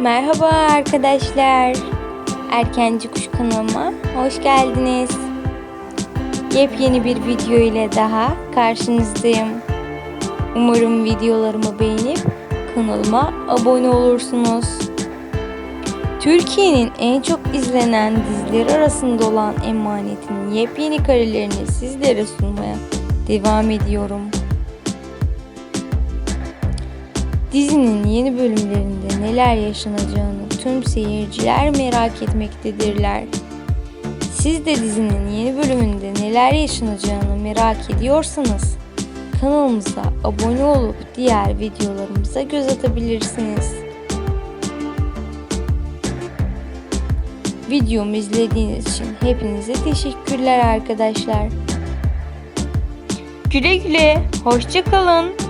Merhaba arkadaşlar. Erkenci Kuş kanalıma hoş geldiniz. Yepyeni bir video ile daha karşınızdayım. Umarım videolarımı beğenip kanalıma abone olursunuz. Türkiye'nin en çok izlenen dizileri arasında olan Emanet'in yepyeni karelerini sizlere sunmaya devam ediyorum. Dizinin yeni bölümlerinde neler yaşanacağını tüm seyirciler merak etmektedirler. Siz de dizinin yeni bölümünde neler yaşanacağını merak ediyorsanız kanalımıza abone olup diğer videolarımıza göz atabilirsiniz. Videomu izlediğiniz için hepinize teşekkürler arkadaşlar. Güle güle, hoşça kalın.